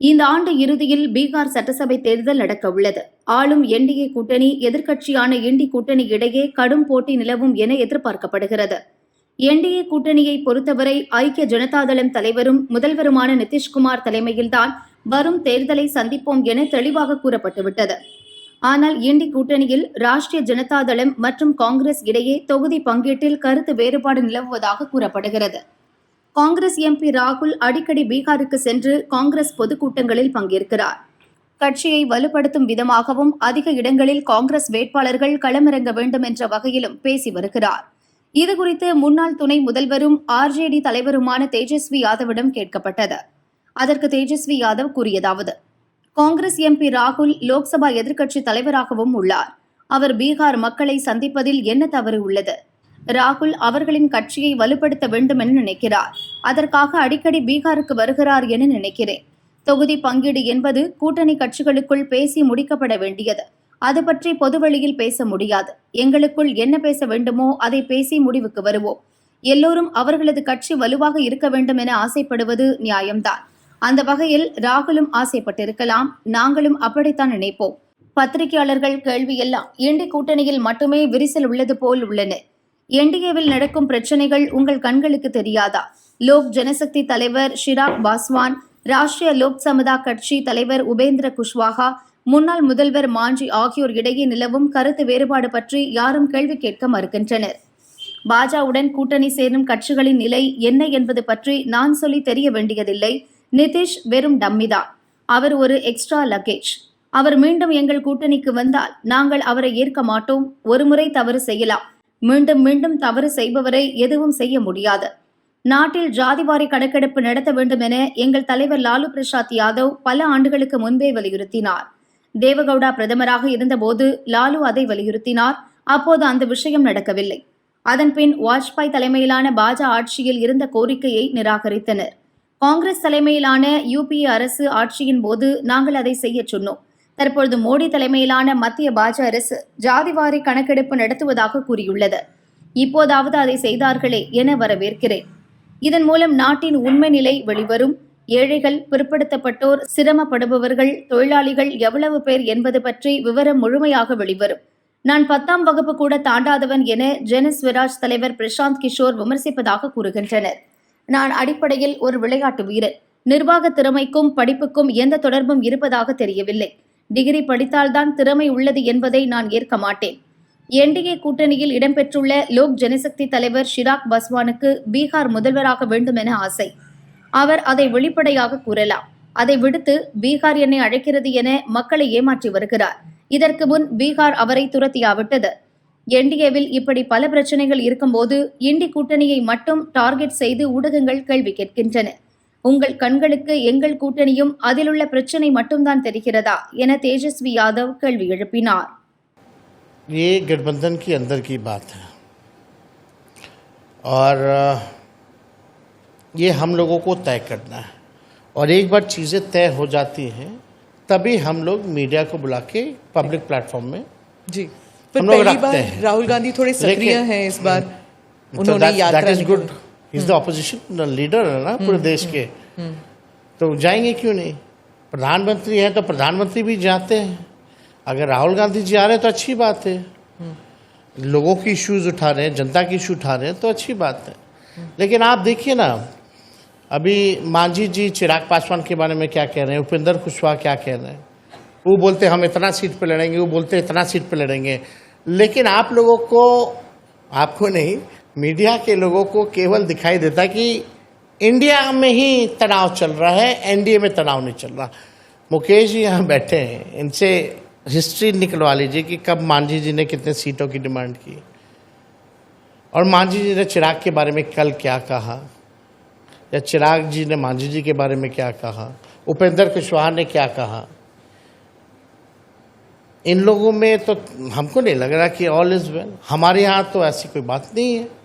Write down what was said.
இந்த ஆண்டு இறுதியில் பீகார் சட்டசபை தேர்தல் நடக்க உள்ளது ஆளும் என்டிஏ கூட்டணி எதிர்க்கட்சியான இண்டி கூட்டணி இடையே கடும் போட்டி நிலவும் என எதிர்பார்க்கப்படுகிறது. என்டிஏ கூட்டணியை பொறுத்தவரை ஐக்கிய ஜனதாதளம் தலைவரும் முதல்வருமான நிதிஷ்குமார் தலைமையில்தான் வரும் தேர்தலை சந்திப்போம் என தெளிவாக கூறப்பட்டுவிட்டது. ஆனால் இண்டி கூட்டணியில் ராஷ்டிரிய ஜனதாதளம் மற்றும் காங்கிரஸ் இடையே தொகுதி பங்கீட்டில் கருத்து வேறுபாடு நிலவுவதாக கூறப்படுகிறது. காங்கிரஸ் எம்பி ராகுல் அடிக்கடி பீகாருக்கு சென்று காங்கிரஸ் பொதுக்கூட்டங்களில் பங்கேற்கிறார். கட்சியை வலுப்படுத்தும் விதமாகவும் அதிக இடங்களில் காங்கிரஸ் வேட்பாளர்கள் களமிறங்க வேண்டும் என்ற வகையிலும் பேசி வருகிறார். இதுகுறித்து முன்னாள் துணை முதல்வரும் ஆர்ஜேடி தலைவருமான தேஜஸ்வி யாதவிடம் கேட்கப்பட்டது. அதற்கு தேஜஸ்வி யாதவ் கூறியதாவது காங்கிரஸ் எம்பி ராகுல் லோக்சபா எதிர்க்கட்சி தலைவராகவும் உள்ளார். அவர் பீகார் மக்களை சந்திப்பதில் என்ன தவறு உள்ளது? ராகுல் அவர்களின் கட்சியை வலுப்படுத்த வேண்டும் என நினைக்கிறார். அதற்காக அடிக்கடி பீகாருக்கு வருகிறார் என நினைக்கிறேன். தொகுதி பங்கீடு என்பது கூட்டணி கட்சிகளுக்குள் பேசி முடிக்கப்பட வேண்டியது. அது பற்றி பொதுவெளியில் பேச முடியாது. எங்களுக்குள் என்ன பேச வேண்டுமோ அதை பேசி முடிவுக்கு வருவோம். எல்லோரும் அவர்களது கட்சி வலுவாக இருக்க வேண்டும் என ஆசைப்படுவது நியாயம்தான். அந்த வகையில் ராகுலும் ஆசைப்பட்டிருக்கலாம். நாங்களும் அப்படித்தான் நினைப்போம். பத்திரிகையாளர்கள் கேள்வியெல்லாம் இண்டி கூட்டணியில் மட்டுமே விரிசல் உள்ளது போல் உள்ளன? என்டிஏவில் நடக்கும் பிரச்சனைகள் உங்கள் கண்களுக்கு தெரியாதா? லோக் ஜனசக்தி தலைவர் ஷிராக் பாஸ்வான் ராஷ்டிரிய லோக் சமதா கட்சி தலைவர் உபேந்திர குஷ்வாகா முன்னாள் முதல்வர் மாஞ்சி ஆகியோர் இடையே நிலவும் கருத்து வேறுபாடு பற்றி யாரும் கேள்வி கேட்க மறுக்கின்றனர். பாஜாவுடன் கூட்டணி சேரும் கட்சிகளின் நிலை என்ன என்பது பற்றி நான் சொல்லி தெரிய வேண்டியதில்லை. நிதிஷ் வெறும் டம்மிதான் அவர் ஒரு எக்ஸ்ட்ரா லக்கேஜ். அவர் மீண்டும் எங்கள் கூட்டணிக்கு வந்தால் நாங்கள் அவரை ஏற்க மாட்டோம். ஒருமுறை தவறு செய்யலாம். மீண்டும் மீண்டும் தவறு செய்பவரை எதுவும் செய்ய முடியாது. நாட்டில் ஜாதிவாரி கணக்கெடுப்பு நடத்த வேண்டும் என எங்கள் தலைவர் லாலு பிரசாத் யாதவ் பல ஆண்டுகளுக்கு முன்பே வலியுறுத்தினார். தேவகவுடா பிரதமராக இருந்தபோது லாலு அதை வலியுறுத்தினார். அப்போது அந்த விஷயம் நடக்கவில்லை. அதன்பின் வாஜ்பாய் தலைமையிலான பாஜ ஆட்சியில் இருந்த கோரிக்கையை நிராகரித்தனர். காங்கிரஸ் தலைமையிலான யூபிஏ அரசு ஆட்சியின் போது நாங்கள் அதை செய்ய சொன்னோம். தற்பொழுது மோடி தலைமையிலான மத்திய பாஜ அரசு ஜாதிவாரி கணக்கெடுப்பு நடத்துவதாக கூறியுள்ளது. இப்போதாவது அதை செய்தார்களே என வரவேற்கிறேன். இதன் மூலம் நாட்டின் உண்மை நிலை வெளிவரும். ஏழைகள் பிற்படுத்தப்பட்டோர் சிரமப்படுபவர்கள் தொழிலாளிகள் எவ்வளவு பேர் என்பது பற்றி விவரம் முழுமையாக வெளிவரும். நான் பத்தாம் வகுப்பு கூட தாண்டாதவன் என ஜெனஸ்வராஜ் தலைவர் பிரசாந்த் கிஷோர் விமர்சிப்பதாக கூறுகின்றனர். நான் அடிப்படையில் ஒரு விளையாட்டு வீரர் நிர்வாக திறமைக்கும் படிப்புக்கும் எந்த தொடர்பும் இருப்பதாக தெரியவில்லை. டிகிரி படித்தால்தான் திறமை உள்ளது என்பதை நான் ஏற்க மாட்டேன். என்டிஏ கூட்டணியில் இடம்பெற்றுள்ள லோக் ஜனசக்தி தலைவர் ஷிராக் பஸ்வானுக்கு பீகார் முதல்வராக வேண்டும் என ஆசை. அவர் அதை வெளிப்படையாக கூறலாம். அதை விடுத்து பீகார் என்னை அழைக்கிறது என மக்களை ஏமாற்றி வருகிறார். இதற்கு முன் பீகார் அவரை துரத்தியாவிட்டது. என்டிஏவில் இப்படி பல பிரச்சனைகள் இருக்கும்போது இண்டி கூட்டணியை மட்டும் டார்கெட் செய்து ஊடகங்கள் கேள்வி கேட்கின்றன. உங்கள் கண்களுக்கு எங்கள் கூட்டணியும் அதிலுள்ள பிரச்சனை மட்டும்தான் தெரிகிறதா என தேஜஸ்வி யாதவ் கேள்வி எழுப்பினார் ये गठबंधन के अंदर की बात है और अ, ये हम लोगों को तय करना है और एक बार चीज़ें तय हो जाती हैं तभी हम लोग मीडिया को बुला के पब्लिक प्लेटफॉर्म में जी पर हम लोग पहली रखते बार हैं। राहुल गांधी थोड़े सक्रिय लेकिन- हैं इस बार तो उन्होंने that- यात्रा that is निकाली। good is the opposition leader है ना पूरे देश के। तो जाएँगे क्यों नहीं? प्रधानमंत्री हैं तो प्रधानमंत्री भी जाते हैं। अगर राहुल गांधी जी आ रहे हैं तो अच्छी बात है। लोगों की इश्यूज़ उठा रहे हैं जनता की इशू उठा रहे हैं तो अच्छी बात है। लेकिन आप देखिए ना अभी मांझी जी चिराग पासवान के बारे में क्या कह रहे हैं उपेंद्र कुशवाहा क्या कह रहे हैं? वो बोलते हम इतना सीट पे लड़ेंगे वो बोलते इतना सीट पे लड़ेंगे। लेकिन आप लोगों को आपको नहीं मीडिया के लोगों को केवल दिखाई देता कि इंडिया में ही तनाव चल रहा है, एनडीए में तनाव नहीं चल रहा। मुकेश जी यहाँ बैठे हैं, इनसे हिस्ट्री निकलवा लीजिए कि कब मांझी जी ने कितने सीटों की डिमांड की। और मांझी जी ने चिराग के बारे में कल क्या कहा? या चिराग जी ने मांझी जी के बारे में क्या कहा? उपेंद्र कुशवाहा ने क्या कहा? इन लोगों में तो हमको नहीं लग रहा कि ऑल इज़ वेल हमारे यहाँ तो ऐसी कोई बात नहीं है।